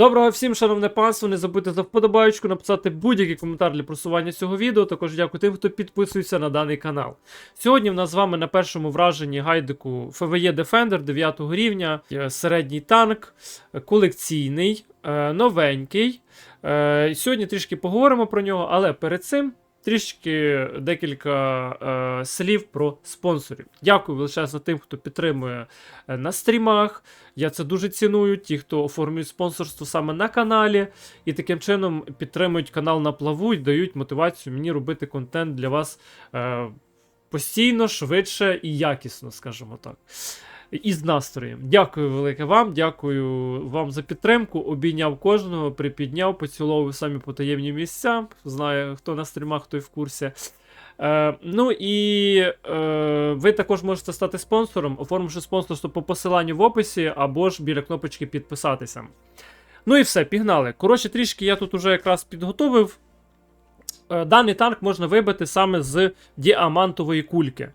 Доброго всім, шановне панство, не забудьте за вподобайку, написати будь-який коментар для просування цього відео. Також дякую тим, хто підписується на даний канал. Сьогодні в нас з вами на першому враженні гайдику FVE Defender 9 рівня, середній танк, колекційний, е, новенький. Е, Сьогодні трішки поговоримо про нього, але перед цим. Трішки декілька е, слів про спонсорів. Дякую величезно тим, хто підтримує е, на стрімах. Я це дуже ціную. Ті, хто оформлюють спонсорство саме на каналі, і таким чином підтримують канал на плаву і дають мотивацію мені робити контент для вас е, постійно, швидше і якісно, скажімо так. І з настроєм. Дякую велике вам, дякую вам за підтримку. Обійняв кожного, припідняв, поціловував самі потаємні місця. Знаю, хто на стрімах, той в курсі. Е, ну і е, ви також можете стати спонсором, оформивши спонсорство по посиланню в описі або ж біля кнопочки підписатися. Ну і все, пігнали. Коротше, трішки я тут уже якраз підготовив. Е, даний танк можна вибити саме з діамантової кульки.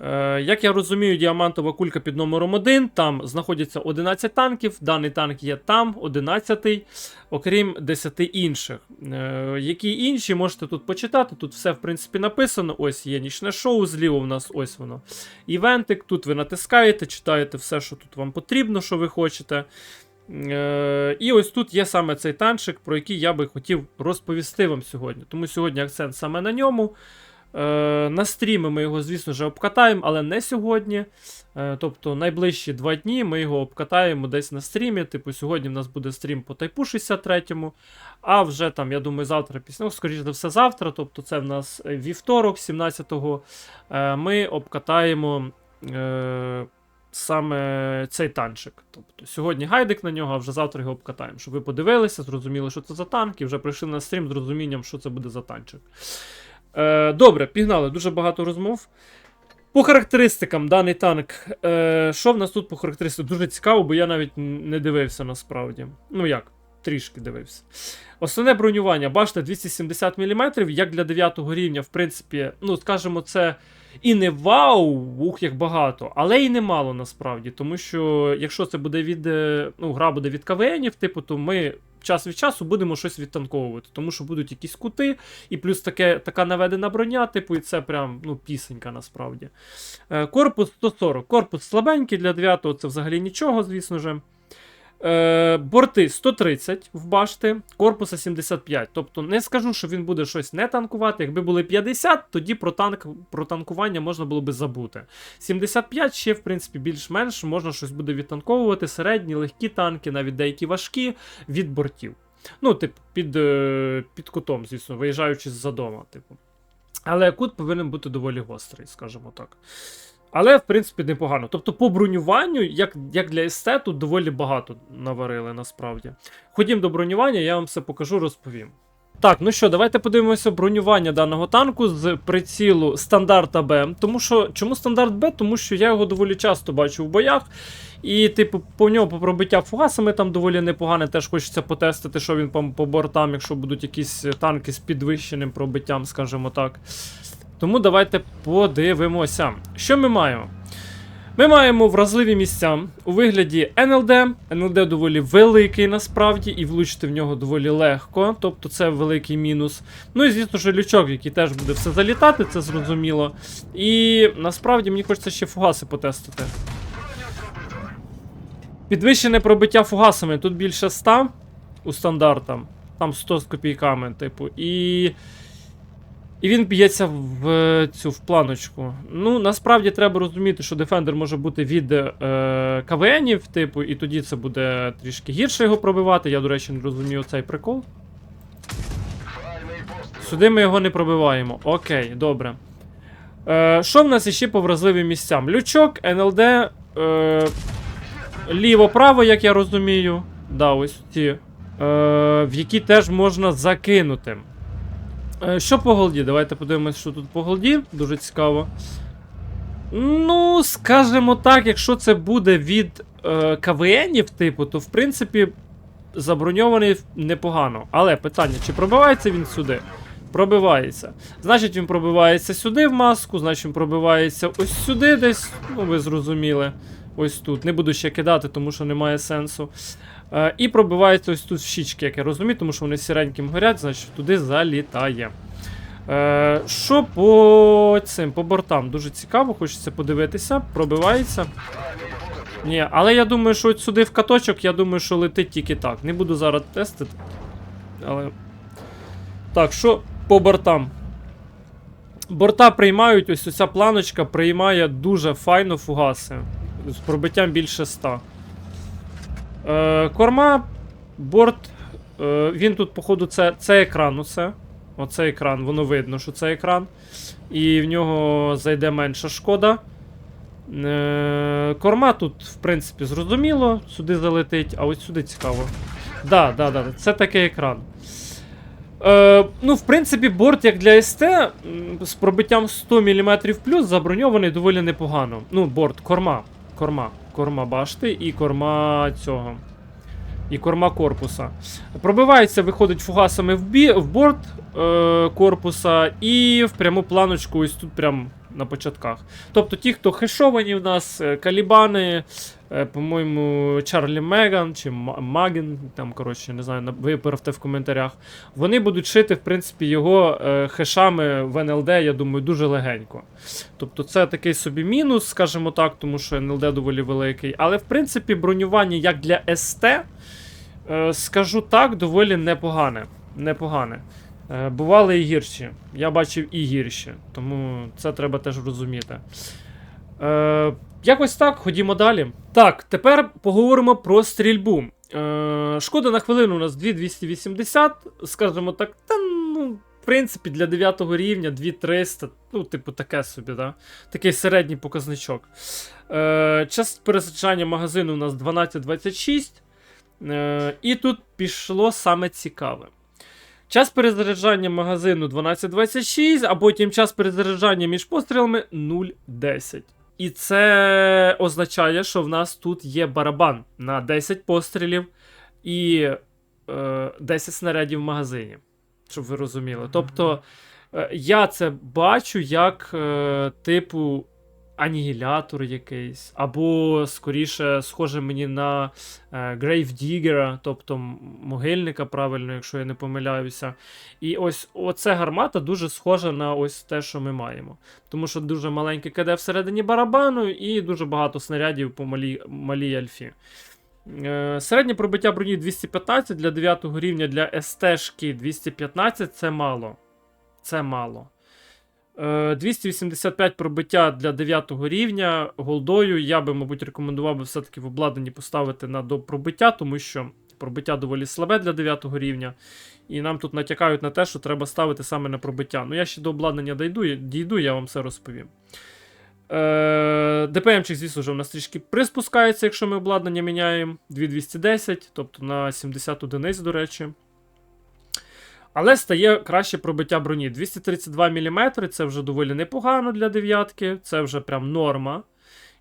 Е, Як я розумію, діамантова кулька під номером 1, там знаходяться 11 танків. Даний танк є там, 11, окрім 10 інших. Е, Які інші можете тут почитати. Тут все, в принципі, написано. Ось є нічне шоу, зліва у нас ось воно. Івентик. Тут ви натискаєте, читаєте все, що тут вам потрібно, що ви хочете. Е, І ось тут є саме цей танчик, про який я би хотів розповісти вам сьогодні. Тому сьогодні акцент саме на ньому. Е, На стріми ми його, звісно ж, обкатаємо, але не сьогодні. Е, Тобто найближчі два дні ми його обкатаємо десь на стрімі. Типу, сьогодні в нас буде стрім по Тайпу 63, а вже там, я думаю, завтра після, ну, скоріш за все, завтра, тобто це в нас вівторок, 17-го, е, ми обкатаємо. Е, Саме цей танчик. Тобто сьогодні гайдик на нього, а вже завтра його обкатаємо. Щоб ви подивилися, зрозуміли, що це за танк, і вже прийшли на стрім з розумінням, що це буде за танчик. Е, добре, пігнали, дуже багато розмов. По характеристикам, даний танк. Е, що в нас тут по характеристикам? Дуже цікаво, бо я навіть не дивився насправді. Ну як, трішки дивився. Основне бронювання, бачите, 270 мм, як для 9 рівня, в принципі, ну, скажімо, це і не вау, ух, як багато, але і немало насправді. Тому що якщо це буде від. е, Ну, гра буде від КВНів, типу, то ми час від часу будемо щось відтанковувати, тому що будуть якісь кути, і плюс таке, така наведена броня, типу, і це прям ну, пісенька насправді. Е, корпус 140. Корпус слабенький для 9-го, це взагалі нічого, звісно ж. Е, борти 130 в башти, корпуса 75. Тобто не скажу, що він буде щось не танкувати. Якби були 50, тоді про танк, про танкування можна було би забути. 75 ще, в принципі, більш-менш можна щось буде відтанковувати. Середні, легкі танки, навіть деякі важкі від бортів. Ну, типу, під, е, під кутом, звісно, виїжджаючи з-за дома, типу. Але кут повинен бути доволі гострий, скажімо так. Але, в принципі, непогано. Тобто, по бронюванню, як, як для естету, доволі багато наварили насправді. Ходім до бронювання, я вам все покажу, розповім. Так, ну що, давайте подивимося бронювання даного танку з прицілу стандарта Б. Тому що, чому стандарт Б? Тому що я його доволі часто бачу в боях. І, типу, по нього по пробиття фугасами там доволі непогане. Теж хочеться потестити, що він по, по бортам, якщо будуть якісь танки з підвищеним пробиттям, скажімо так. Тому давайте подивимося. Що ми маємо? Ми маємо вразливі місця у вигляді НЛД. НЛД доволі великий насправді, і влучити в нього доволі легко, тобто це великий мінус. Ну і звісно ж лючок, який теж буде все залітати, це зрозуміло. І насправді мені хочеться ще фугаси потестити. Підвищене пробиття фугасами. Тут більше 100 у стандарта. Там 100 з копійками, типу. І. І він б'ється в цю в планочку. Ну, насправді треба розуміти, що Defender може бути від е, КВНів, типу, і тоді це буде трішки гірше його пробивати. Я, до речі, не розумію цей прикол. Сюди ми його не пробиваємо. Окей, добре. Е, що в нас іще по вразливим місцям? Лючок, НЛД, е, ліво-право, як я розумію. Да, ось ці. Е, в які теж можна закинути. Е, Що по голді? Давайте подивимось, що тут по голді. Дуже цікаво. Ну, скажімо так, якщо це буде від е, КВНів, типу, то в принципі заброньований непогано. Але питання, чи пробивається він сюди? Пробивається. Значить, він пробивається сюди в маску, значить він пробивається ось сюди десь. Ну, ви зрозуміли. Ось тут. Не буду ще кидати, тому що немає сенсу. Е, і пробивається ось тут в щічки, як я розумію, тому що вони сіреньким горять, значить туди залітає. Е, що по цим, по бортам? Дуже цікаво, хочеться подивитися. Пробивається. Ні, але я думаю, що от сюди в каточок, я думаю, що летить тільки так. Не буду зараз тестити. Але. Так, що по бортам? Борта приймають, ось ця планочка приймає дуже файно фугаси. З пробиттям більше 100. Е, корма, борт. Е, він тут, походу, це, це екран, усе. Оце екран, воно видно, що це екран. І в нього зайде менша шкода. Е, корма тут, в принципі, зрозуміло, сюди залетить, а ось сюди цікаво. Да, да, да, це такий екран. Е, ну, в принципі, борт як для СТ з пробиттям 100 мм плюс заброньований доволі непогано. Ну, борт, корма. Корма. Корма башти і корма цього. І корма корпуса. Пробивається, виходить фугасами в, бі, в борт е, корпуса і в пряму планочку, ось тут прям на початках. Тобто ті, хто хешовані в нас, е, Калібани, е, по-моєму, Чарлі Меган чи Ма- Маген, там, коротше, не знаю, виправте в коментарях. Вони будуть шити, в принципі, його е, хешами в НЛД, я думаю, дуже легенько. Тобто це такий собі мінус, скажімо так, тому що НЛД доволі великий. Але, в принципі, бронювання як для СТ, скажу так, доволі непогане. непогане. Е, Бували і гірші. Я бачив і гірші, тому це треба теж розуміти. Е, якось так, ходімо далі. Так, тепер поговоримо про стрільбу. Е, шкода на хвилину у нас 2280, скажімо так, та ну. В принципі, для 9 рівня 2300, ну, типу, таке собі, да? Такий середній показничок. Е, час пересаджання магазину у нас 12.26. Е, і тут пішло саме цікаве. Час перезаряджання магазину 12.26, а потім час перезаряджання між пострілами 0.10. І це означає, що в нас тут є барабан на 10 пострілів і е, 10 снарядів в магазині. Щоб ви розуміли. Тобто, е, я це бачу як, е, типу, анігілятор якийсь, або скоріше схоже мені на Грейвдігера, тобто могильника, правильно, якщо я не помиляюся. І ось оце гармата дуже схожа на ось те, що ми маємо. Тому що дуже маленький КД всередині барабану і дуже багато снарядів по малій, малій альфі. Е, Середнє пробиття броні 215 для 9 рівня для СТ-шки 215 це мало. Це мало. Е, 285 пробиття для 9 рівня голдою. Я би, мабуть, рекомендував би все-таки в обладнанні поставити на до пробиття, тому що пробиття доволі слабе для 9 рівня. І нам тут натякають на те, що треба ставити саме на пробиття. Ну, я ще до обладнання дійду, дійду я вам все розповім. Е, ДПМчик, звісно, вже у нас трішки приспускається, якщо ми обладнання міняємо. 2210, тобто на 70 одиниць, до речі. Але стає краще пробиття броні. 232 мм це вже доволі непогано для дев'ятки, це вже прям норма.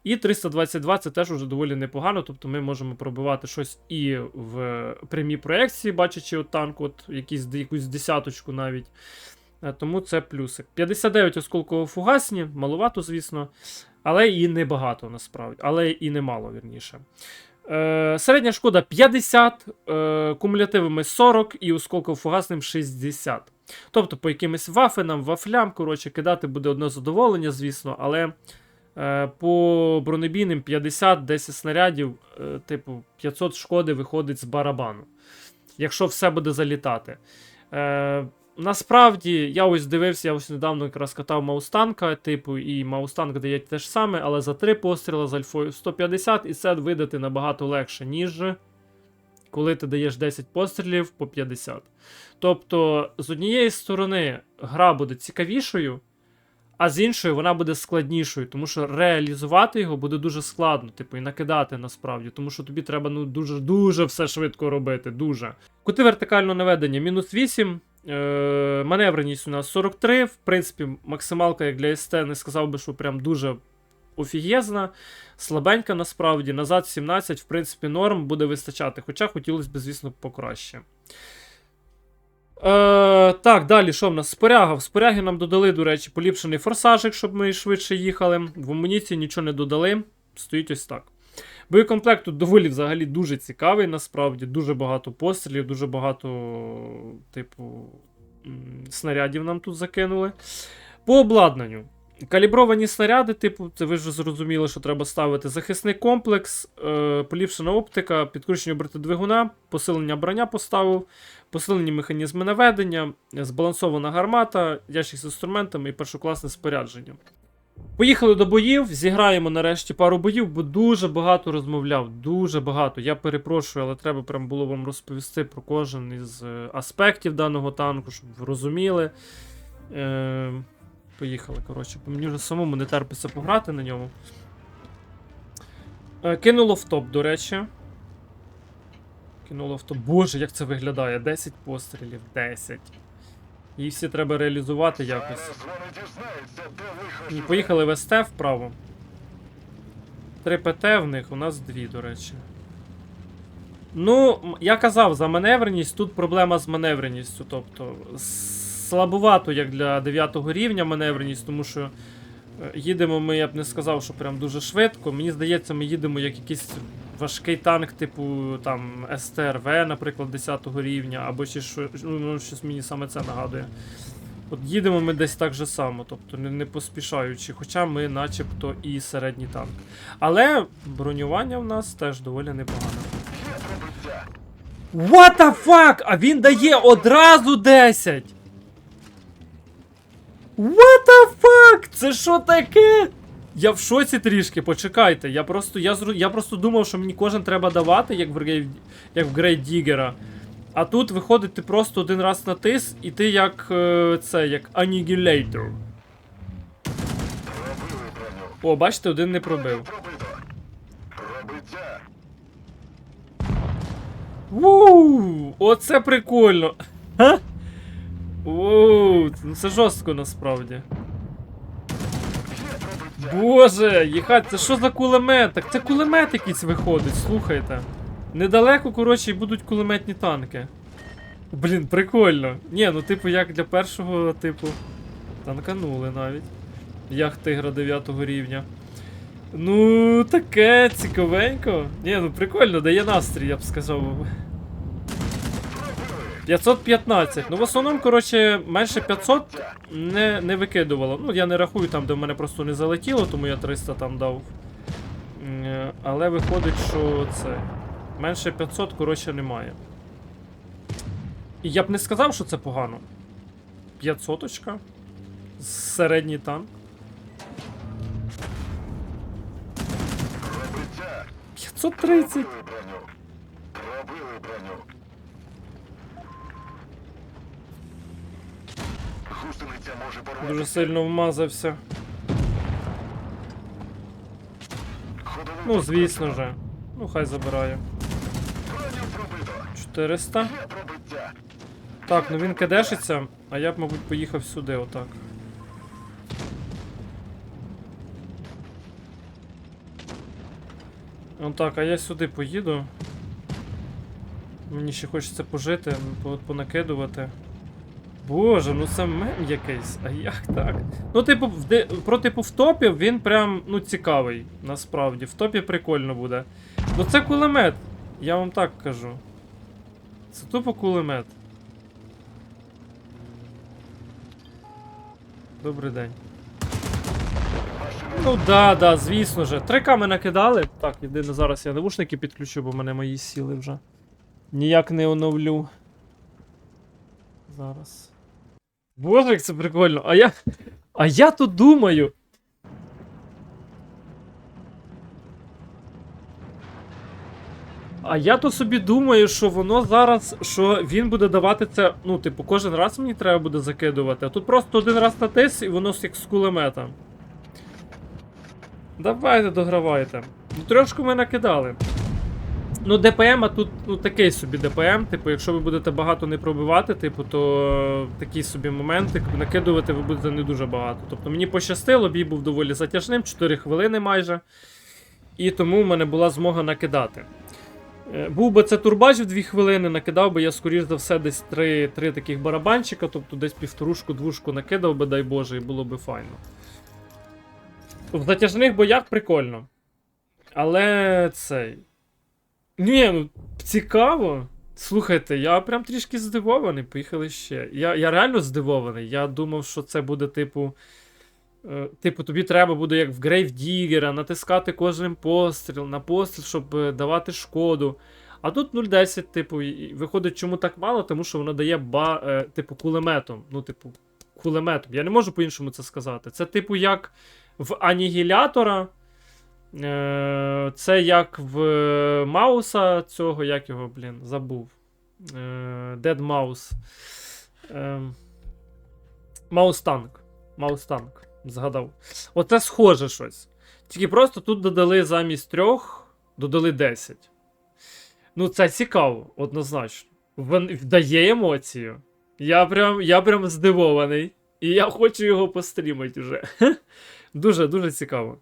І 322 це теж вже доволі непогано, тобто ми можемо пробивати щось і в прямій проекції, бачачи от танк, от якісь, якусь десяточку навіть. Е, Тому це плюсик. 59 осколково фугасні, малувато, звісно, але і небагато насправді, але і немало, вірніше. Е, середня шкода 50, е, кумулятивами 40 і осколково-фугасним 60. Тобто по якимось вафенам, вафлям, коротше, кидати буде одне задоволення, звісно, але е, по бронебійним 50, 10 снарядів, типу 500 шкоди виходить з барабану. Якщо все буде залітати. Насправді, я ось дивився, я ось недавно якраз катав Маустанка, типу, і Маустанк дає те ж саме, але за 3 постріли з альфою 150, і це видати набагато легше, ніж коли ти даєш 10 пострілів по 50. Тобто, з однієї сторони, гра буде цікавішою, а з іншої вона буде складнішою, тому що реалізувати його буде дуже складно, типу, і накидати насправді, тому що тобі треба ну, дуже дуже все швидко робити. Дуже. Кути вертикального наведення мінус 8. Е, маневреність у нас 43. В принципі, максималка, як для СТ, не сказав би, що прям дуже офігезна. Слабенька насправді. Назад 17, в принципі, норм буде вистачати. Хоча хотілося б, звісно, покраще. Е, так, далі, що в нас? Споряга. В споряги нам додали, до речі, поліпшений форсажик, щоб ми швидше їхали. В амуніції нічого не додали. Стоїть ось так. Боєкомплект тут доволі взагалі дуже цікавий, насправді. Дуже багато пострілів, дуже багато, типу, снарядів нам тут закинули. По обладнанню. Калібровані снаряди, типу, це ви вже зрозуміли, що треба ставити захисний комплекс, е, поліпшена оптика, підключення бортодвигуна, посилення броня поставив, посилені механізми наведення, збалансована гармата, ящик з інструментами і першокласне спорядження. Поїхали до боїв, зіграємо нарешті пару боїв, бо дуже багато розмовляв. Дуже багато. Я перепрошую, але треба прям було вам розповісти про кожен із е, аспектів даного танку, щоб ви розуміли. Е, поїхали, коротше. Мені вже самому не терпиться пограти на ньому. Е, кинуло в топ, до речі. Кинуло в топ. Боже, як це виглядає? 10 пострілів, 10. Їх всі треба реалізувати якось. І. Поїхали в СТ вправо. 3 ПТ в них, у нас дві, до речі. Ну, я казав, за маневреність тут проблема з маневреністю. Тобто, слабувато, як для 9 рівня маневреність, тому що е, їдемо ми, я б не сказав, що прям дуже швидко. Мені здається, ми їдемо як якийсь важкий танк, типу там СТРВ, наприклад, 10 рівня, або ще що, ну, ну, щось мені саме це нагадує. От їдемо ми десь так же само, тобто не, не поспішаючи, хоча ми начебто і середній танк. Але бронювання в нас теж доволі непогане. What the fuck? А він дає одразу 10! What the fuck? Це що таке? Я в шоці трішки, почекайте. Я просто, я, я просто думав, що мені кожен треба давати, як в як в Grave Digger. А тут виходить, ти просто один раз натис, і ти як е, це, як броню. О, бачите, один не пробив. Вуу! Оце прикольно. Ха? Воу, це жорстко насправді. Боже, їхать, це що за кулемет? Так це кулемет якийсь виходить, слухайте. Недалеко, коротше, будуть кулеметні танки. Блін, прикольно. Ні, ну типу, як для першого, типу. Танканули навіть. Як тигра 9 рівня. Ну, таке цікавенько. Ні, ну прикольно, дає настрій, я б сказав. 515. Ну, в основному, коротше, менше 500 не, не викидувало. Ну, я не рахую там, де в мене просто не залетіло, тому я 300 там дав. Е, Але виходить, що це. Менше 500, коротше, немає. І я б не сказав, що це погано. 500 очка. Середній танк. 530. Дуже сильно вмазався. Ну, звісно же. Ну, хай забирає. 400. Так, ну він кидешиться, а я б, мабуть, поїхав сюди, отак. Отак, а я сюди поїду. Мені ще хочеться пожити, по- понакидувати. Боже, ну це мем якийсь, а як так? Ну, типу, де, про типу в топі він прям ну, цікавий, насправді. В топі прикольно буде. Ну це кулемет, я вам так кажу. Це тупо кулемет. Добрий день. Ну да, да, звісно же. Три ми накидали. Так, єдине зараз я навушники підключу, бо мене мої сіли вже. Ніяк не оновлю. Зараз. Боже, як це прикольно. А я. А я тут думаю. А я то собі думаю, що воно зараз, що він буде давати це, ну, типу, кожен раз мені треба буде закидувати, а тут просто один раз натис і воно як з кулемета. Давайте догравайте. Ну, трошку ми накидали. Ну, ДПМ, а тут ну, такий собі ДПМ. Типу, якщо ви будете багато не пробивати, типу, то е, такий собі моментик, накидувати ви будете не дуже багато. Тобто мені пощастило, бій був доволі затяжним, 4 хвилини майже. І тому в мене була змога накидати. Е, Був би це турбач в 2 хвилини, накидав би я, скоріш за все, десь 3, 3 таких барабанчика, тобто десь півторушку, двушку накидав би, дай Боже, і було би файно. В затяжних боях прикольно. Але цей. Ні, ну цікаво. Слухайте, я прям трішки здивований. Поїхали ще. Я, я реально здивований. Я думав, що це буде, типу. е, Типу, тобі треба буде, як в Digger, натискати кожен постріл на постріл, щоб е, давати шкоду. А тут 0.10, типу, і виходить, чому так мало? Тому що воно дає ба, е, типу, кулеметом. Ну, типу, кулеметом. Я не можу по-іншому це сказати. Це, типу, як в Анігілятора. Е, Це як в Мауса цього, як його, блін, забув. Е, Е, Маус Танк. Маус Танк. Згадав. Оце схоже щось. Тільки просто тут додали замість трьох, додали 10. Ну, це цікаво, однозначно. Дає емоцію. Я прям, я прям здивований. І я хочу його пострімити вже. Дуже, дуже цікаво.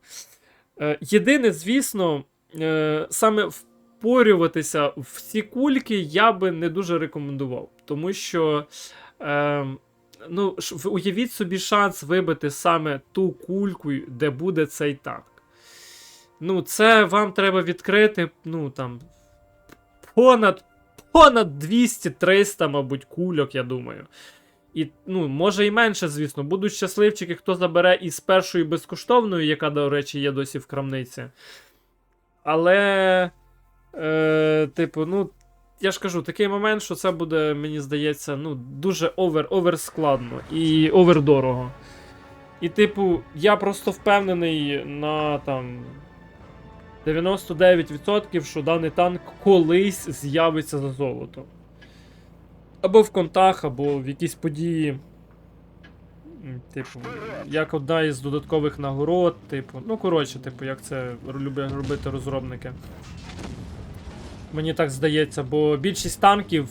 Е, єдине, звісно, е, саме впорюватися в ці кульки я би не дуже рекомендував. Тому що. Е, ну, уявіть собі шанс вибити саме ту кульку, де буде цей танк. Ну, це вам треба відкрити, ну там. Понад, понад 200-300, мабуть, кульок, я думаю. І, ну, може і менше, звісно. Будуть щасливчики, хто забере із першої безкоштовної, яка, до речі, є досі в крамниці. Але. Е, типу, ну. Я ж кажу, такий момент, що це буде, мені здається, ну, дуже овер, овер складно і овер дорого. І, типу, я просто впевнений на там 99%, що даний танк колись з'явиться за золото. Або в контах, або в якісь події. Типу, як одна із додаткових нагород, типу. Ну, коротше, типу, як це люблять робити розробники. Мені так здається, бо більшість танків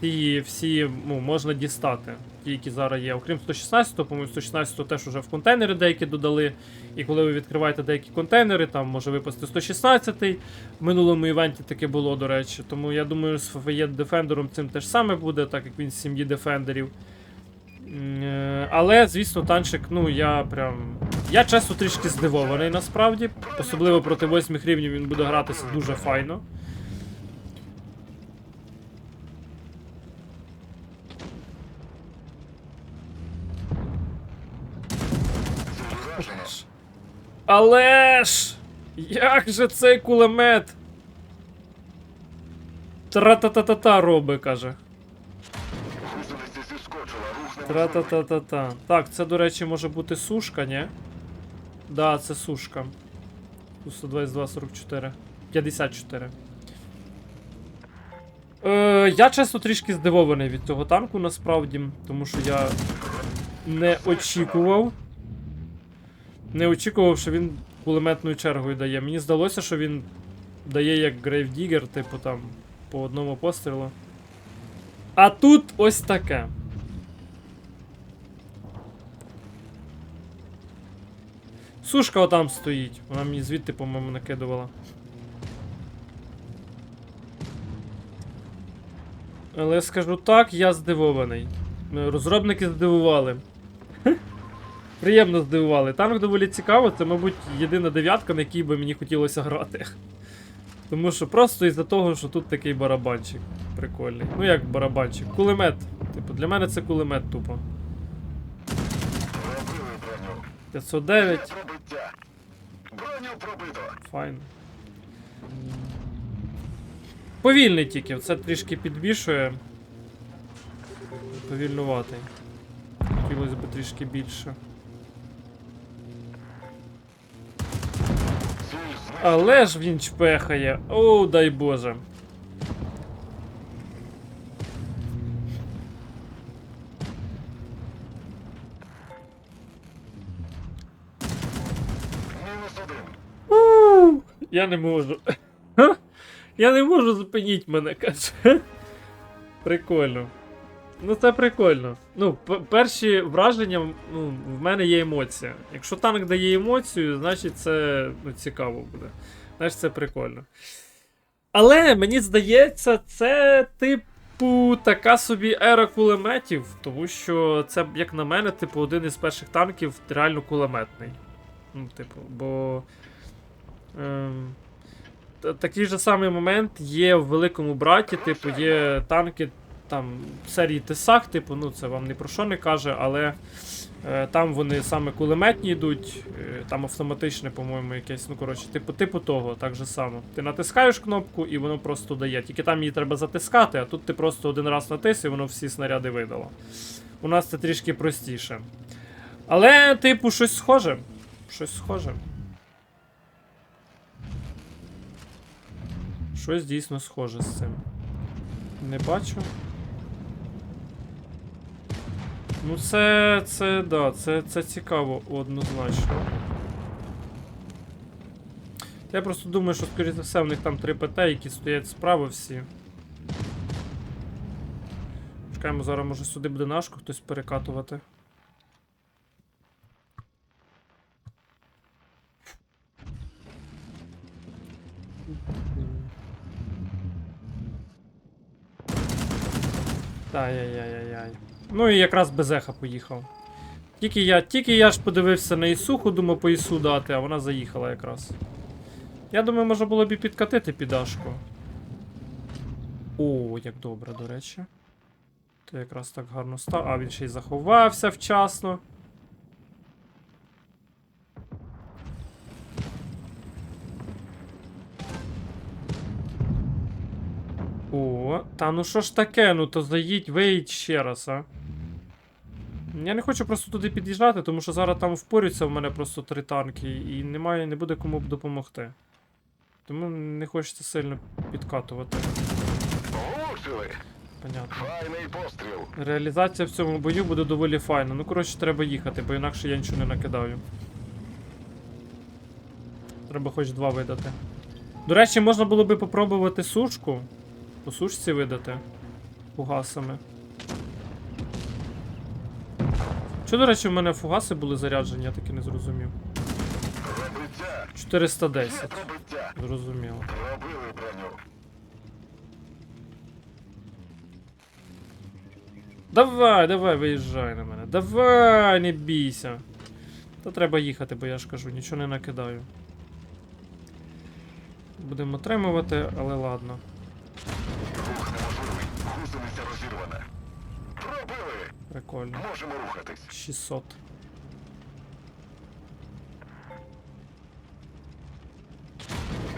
всі, всі ну, можна дістати. Ті, які зараз є. Окрім 116, по-моєму, 116 теж вже в контейнери деякі додали. І коли ви відкриваєте деякі контейнери, там може випасти 116 В минулому івенті таке було, до речі. Тому я думаю, з FFE Defender цим теж саме буде, так як він з сім'ї дефендерів. Е, Але, звісно, танчик, ну я прям. Я чесно трішки здивований насправді. Особливо проти 8 рівнів він буде гратися дуже файно. Але ж! Як же цей кулемет? Тра-та-та-та-та роби, каже. Тра-та-та-та-та. Так, це, до речі, може бути сушка, ні? Да, це сушка. Тут 122, 44. 54. Е, я чесно трішки здивований від цього танку насправді, тому що я не очікував. Не очікував, що він кулеметною чергою дає. Мені здалося, що він дає як Digger, типу там, по одному пострілу. А тут ось таке. Сушка отам стоїть. Вона мені звідти, по-моєму, накидувала. Але я скажу так, я здивований. Розробники здивували. Приємно здивували. Танк доволі цікаво, це, мабуть, єдина дев'ятка, на якій би мені хотілося грати. Тому що просто із-за того, що тут такий барабанчик. Прикольний. Ну як барабанчик? Кулемет. Типу, для мене це кулемет тупо. пробили броню. 509. Пробиття. Броню пробито. Файн. Повільний тільки, це трішки підбільшує. Повільнуватий. Хотілося б трішки більше. Але ж він чпехає. О, дай Боже. У, Я не можу. Я не можу зупиніть мене, каже. Прикольно. Ну це прикольно. Ну, перші враження, ну, в мене є емоція. Якщо танк дає емоцію, значить це ну, цікаво буде. Значить, це прикольно. Але мені здається, це типу така собі ера кулеметів, тому що це, як на мене, типу, один із перших танків реально кулеметний. Ну, типу, бо. Ем, такий же самий момент є в великому браті, типу, є танки там серії Тесак, типу, ну це вам ні про що не каже, але е, там вони саме кулеметні йдуть, е, там автоматичне, по-моєму, якесь, ну коротше, типу, типу того, так же само. Ти натискаєш кнопку і воно просто дає. Тільки там її треба затискати, а тут ти просто один раз натис і воно всі снаряди видало. У нас це трішки простіше. Але, типу, щось схоже. Щось схоже. Щось дійсно схоже з цим. Не бачу. Ну, це. це, да, це, це цікаво однозначно. Я просто думаю, що, скоріше за все, в них там 3 ПТ, які стоять справа всі. Чекаємо, зараз може сюди буде нашку хтось перекатувати. Ай-яй-яй-яй. Ну і якраз без еха поїхав. Тільки я, тільки я ж подивився на Ісуху, думав по Ісу дати, а вона заїхала якраз. Я думаю, може було б і підкатити під Ашку. О, як добре, до речі. Ти якраз так гарно став. А, він ще й заховався вчасно. О, та ну що ж таке, ну то заїдь, виїдь ще раз, а. Я не хочу просто туди під'їжджати, тому що зараз там впорються в мене просто три танки, і немає, не буде кому б допомогти. Тому не хочеться сильно підкатувати. Понятно. Файний постріл. Реалізація в цьому бою буде доволі файна. Ну, коротше, треба їхати, бо інакше я нічого не накидаю. Треба хоч два видати. До речі, можна було би попробувати сушку. По сушці видати. Фугасами. Чого, до речі, в мене фугаси були заряджені, я таки не зрозумів. 410. Зрозуміло. Давай, давай, виїжджай на мене. Давай, не бійся. Та треба їхати, бо я ж кажу, нічого не накидаю. Будемо отримувати, але ладно. Рух неможливий. Гусениця розірвана. Пробили. Прикольно. Можемо рухатись. 600.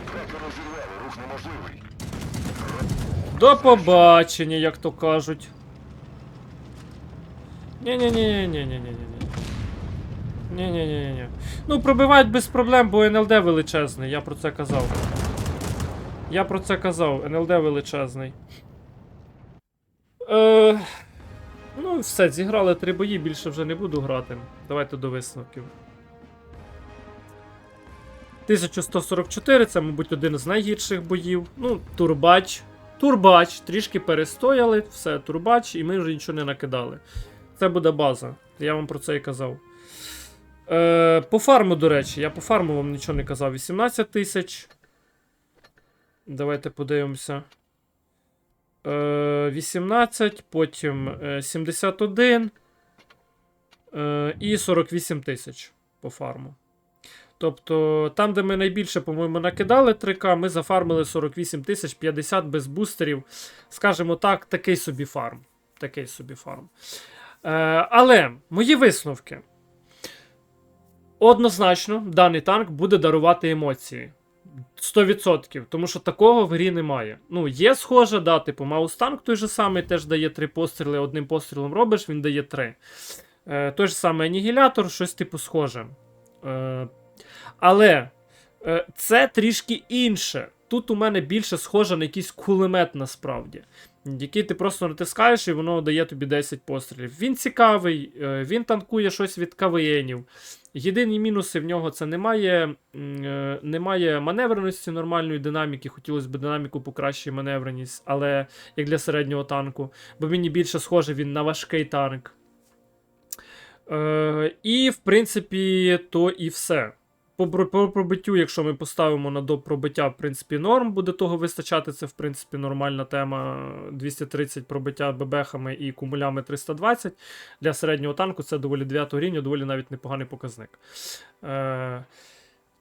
Трекер розірвали. Рух неможливий. До побачення, як то кажуть. Ні-ні-ні-ні-ні-ні-ні. Ні-ні-ні-ні. Ну, пробивають без проблем, бо НЛД величезний, я про це казав. Я про це казав, НЛД величезний. Е, ну, все, зіграли три бої, більше вже не буду грати. Давайте до висновків. 1144 це, мабуть, один з найгірших боїв. Ну, турбач. Турбач, трішки перестояли, все, турбач, і ми вже нічого не накидали. Це буде база. Я вам про це і казав. Е, по фарму, до речі, я по фарму вам нічого не казав. 18 тисяч. Давайте подивимося. Е, 18, потім е, 71 е, і 48 тисяч по фарму. Тобто, там, де ми найбільше, по-моєму, накидали 3К, ми зафармили 48 тисяч 50 без бустерів. Скажімо так, такий собі фарм. Такий собі фарм. Е, але мої висновки. Однозначно, даний танк буде дарувати емоції. 100%. Тому що такого в грі немає. Ну, є схоже, да, типу, Маустанк той же самий теж дає три постріли, одним пострілом робиш, він дає три. Е, той же самий анігілятор, щось типу схоже. Е, але е, це трішки інше. Тут у мене більше схоже на якийсь кулемет насправді, який ти просто натискаєш і воно дає тобі 10 пострілів. Він цікавий, е, він танкує щось від КВНів. Єдині мінуси в нього це немає, е, немає маневреності нормальної динаміки. Хотілося б динаміку покращити маневреність, але як для середнього танку. Бо мені більше схоже він на важкий танк. Е, і, в принципі, то і все. По, по пробиттю, якщо ми поставимо на до пробиття, в принципі, норм, буде того вистачати. Це, в принципі, нормальна тема. 230 пробиття ББХами і кумулями 320. Для середнього танку це доволі 9 рівня, доволі навіть непоганий показник. Е,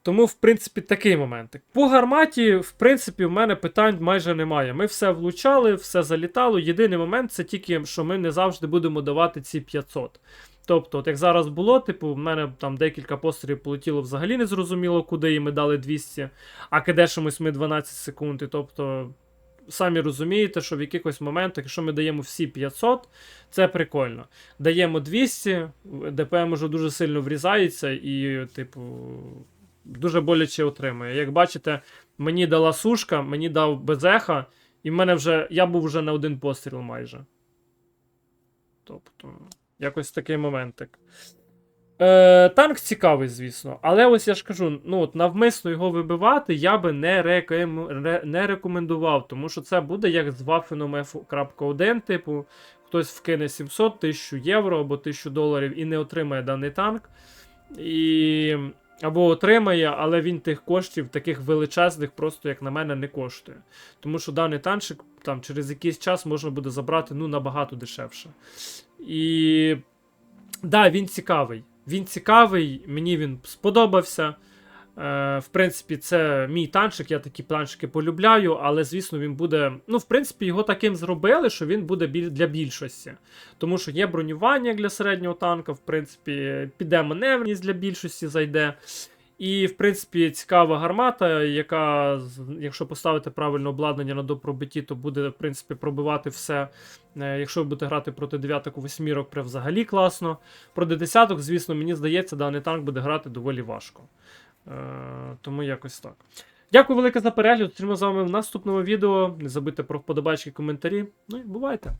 Тому, в принципі, такий момент. По гарматі, в принципі, в мене питань майже немає. Ми все влучали, все залітало. Єдиний момент це тільки, що ми не завжди будемо давати ці 500. Тобто, от як зараз було, типу, в мене там декілька пострілів полетіло взагалі незрозуміло, куди і ми дали 200, а кидешимось ми 12 секунд. І тобто, самі розумієте, що в якихось моментах, якщо ми даємо всі 500, це прикольно. Даємо 200, ДПМ уже дуже сильно врізається і, типу, дуже боляче отримує. Як бачите, мені дала сушка, мені дав безеха, і в мене вже я був вже на один постріл майже. Тобто, якось такий моментик. Е, танк цікавий, звісно. Але ось я ж кажу, ну от навмисно його вибивати я би не, реком... не рекомендував, тому що це буде як з Waffen F.1, типу, хтось вкине 700, 1000 євро або 1000 доларів і не отримає даний танк. І... Або отримає, але він тих коштів, таких величезних, просто, як на мене, не коштує. Тому що даний танчик там через якийсь час можна буде забрати ну, набагато дешевше. І да, він цікавий. Він цікавий, мені він сподобався. Е, в принципі, це мій танчик, я такі танчики полюбляю, але, звісно, він буде. Ну, в принципі, його таким зробили, що він буде для більшості. Тому що є бронювання для середнього танка, в принципі, піде маневреність для більшості зайде. І, в принципі, цікава гармата, яка, якщо поставити правильне обладнання на допробитті, то буде, в принципі, пробивати все. Е, Якщо ви будете грати проти дев'яток, восьмірок, прям взагалі класно. Проти десяток, звісно, мені здається, даний танк буде грати доволі важко. Е, тому якось так. Дякую велике за перегляд. Зустрінемося з вами в наступному відео. Не забудьте про вподобайки, коментарі. Ну і бувайте!